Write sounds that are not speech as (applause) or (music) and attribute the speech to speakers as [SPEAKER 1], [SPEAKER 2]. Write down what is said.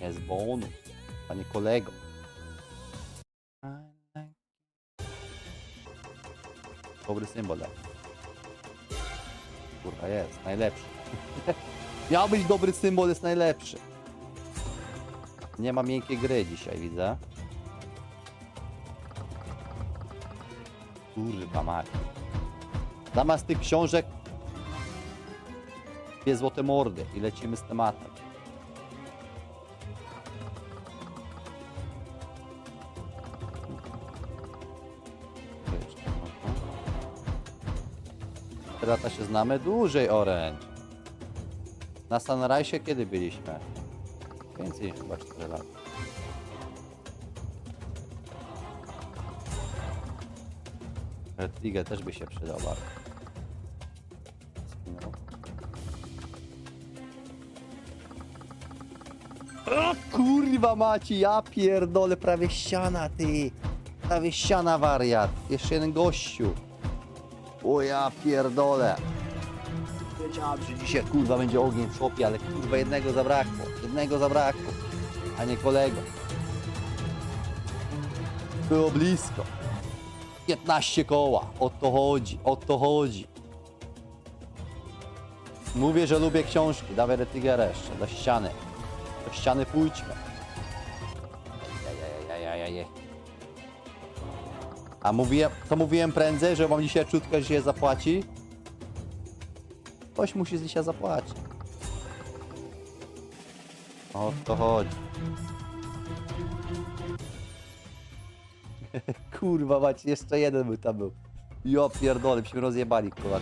[SPEAKER 1] Jest bonus, panie kolego. Dobry symbol. Kurwa jest, najlepszy. (laughs) Miał być dobry symbol, jest najlepszy. Nie ma miękkiej gry dzisiaj, widzę. Kurwa mać. Zamiast tych książek dwie złote mordy i lecimy z tematem. To się znamy dłużej, Orange. Na Sunrise kiedy byliśmy? Więcej niż chyba 4 lata. Red League też by się przydał bardzo. Kurwa maci, ja pierdolę, prawie ściana ty. Prawie ściana wariat. Jeszcze jeden gościu. O ja pierdolę. Wiedziałem, że dzisiaj kurwa będzie ogień w szopie, ale kurwa jednego zabrakło. Jednego zabrakło. A nie kolego. Było blisko. 15 koła. O to chodzi, o to chodzi. Mówię, że lubię książki. Dawaj Retigera jeszcze, do ściany. Do ściany pójdźmy. A mówiłem, to mówiłem prędzej, że mam dzisiaj czutkę, że się zapłaci. Ktoś musi dzisiaj zapłacić. O to chodzi. Kurwa mać, jeszcze jeden by tam był. Jo pierdolę, byśmy rozjebali kurwa.